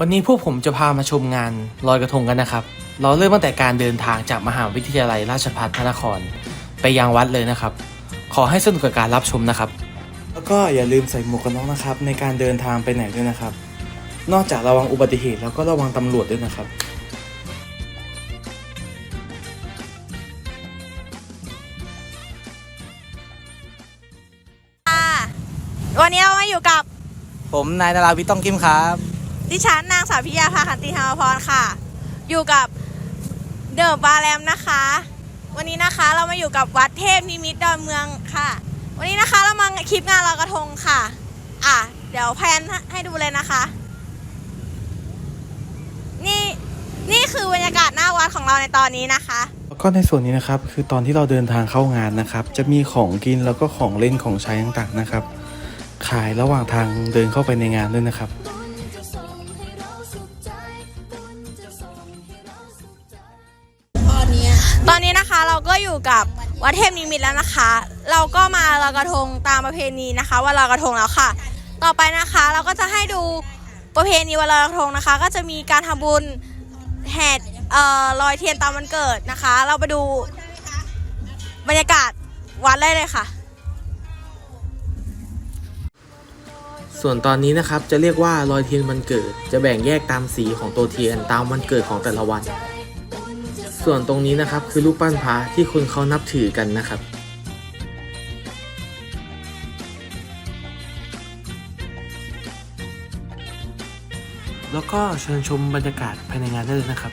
วันนี้พวกผมจะพามาชมงานลอยกระทงกันนะครับ เราเริ่มตั้งแต่การเดินทางจากมหาวิทยาลัยราชภัฏพระนคร ไปยังวัดเลยนะครับ ขอให้สนุกกับการรับชมนะครับ แล้วก็อย่าลืมใส่หมวกกันน็อกนะครับ ในการเดินทางไปไหนด้วยนะครับ นอกจากระวังอุบัติเหตุแล้วก็ระวังตำรวจด้วยนะครับ ค่ะวันนี้เรามาอยู่กับผมนายนาราวิทย์ต้องกิมครับ ดิฉันนางสาวพิยาภาคันติธรรมพรค่ะ อยู่กับเดอะบาแรมนะคะ วันนี้นะคะเรามาอยู่กับวัดเทพนิมิตดอนเมืองค่ะ วันนี้นะคะเรามาคลิปงานลอยกระทงค่ะ อะ เดี๋ยวแพนให้ดูเลยนะคะ นี่นี่คือบรรยากาศหน้าวัดของเราในตอนนี้นะคะแล้วก็ในส่วนนี้นะครับคือตอนที่เราเดินทางเข้างานนะครับ จะมีของกินแล้วก็ของเล่นของใช้ต่างๆนะครับ ขายระหว่างทางเดินเข้าไปในงานด้วยนะครับ อนนี้นะคะเราก็อยู่กับวัดเทพนิมิตแล้วนะคะ เราก็มาลอยกระทงตามประเพณีนะคะวันลอยกระทงแล้วค่ะ ต่อไปนะคะเราก็จะให้ดูประเพณีวันลอยกระทงนะคะ ก็จะมีการทำบุญแห่เอ่อลอยเทียนตามวันเกิดนะคะ เราไปดูบรรยากาศวัดได้เลยค่ะ ส่วนตอนนี้นะครับจะเรียกว่าลอยเทียนวันเกิด จะแบ่งแยกตามสีของตัวเทียนตามวันเกิดของแต่ละวัน ส่วนตรงนี้นะครับคือรูปปั้นพระที่คนเขานับถือกันนะครับแล้วก็เชิญชมบรรยากาศภายในงานได้เลยนะครับ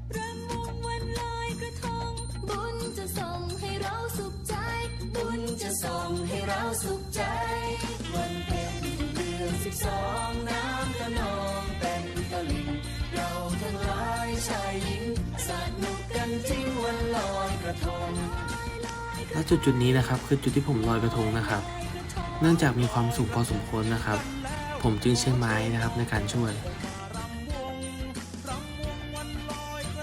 จะส่งให้เราสุขใจ วันเพ็ญเดือนสิบสองน้ำก็นองเต็มตลิ่งเราทั้งหลายชายหญิงสนุกกันจริงวันลอยกระทงและจุดจุดๆนี้นะครับคือจุดที่ผมลอยกระทงนะครับ เนื่องจากมีความสูงพอสมควรนะครับ ผมจึงใช้ไม้นะครับในการช่วยรำวงวันลอยกร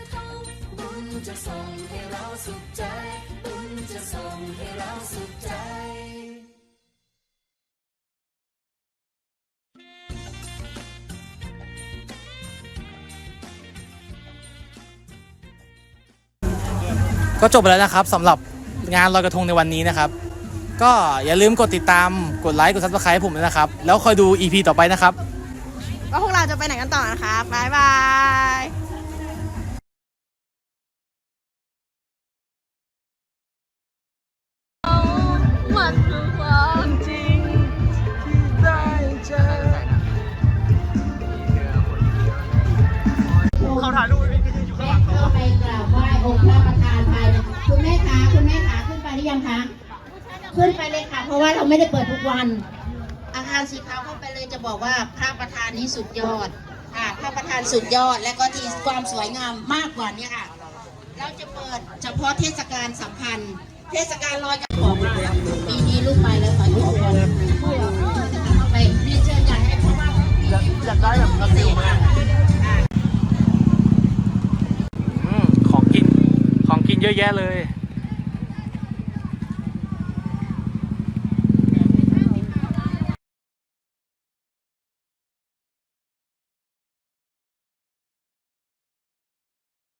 ะทงบุญจะส่งให้เรา สุขใจ บุญจะส่งให้เราสุขใจก็จบไปแล้วนะครับสำหรับงานลอยกระทงในวันนี้นะครับ ก็อย่าลืมกดติดตามกดไลค์กดซับสไครต์ให้ผมด้วยนะครับ แล้วคอยดู EP ต่อไปนะครับ ว่าพวกเราจะไปไหนกันต่อนะคะบ๊ายบาย ขึ้นไปเลยค่ะ เพราะว่าเราไม่ได้เปิดทุกวัน อาคารสีขาวเข้าไปเลยจะบอกว่าพระประธานนี้สุดยอดค่ะพระประธานสุดยอดและก็ที่ความสวยงามมากกว่านี้ค่ะ เราจะเปิดเฉพาะเทศกาลสำคัญ เทศกาลลอยกระทงปีนี้ลูกไปแล้วค่ะทุกคนไปเรียนเชิญอยากให้เพราะว่าอยากได้แบบพิเศษมากของกินของกินเยอะแยะเลย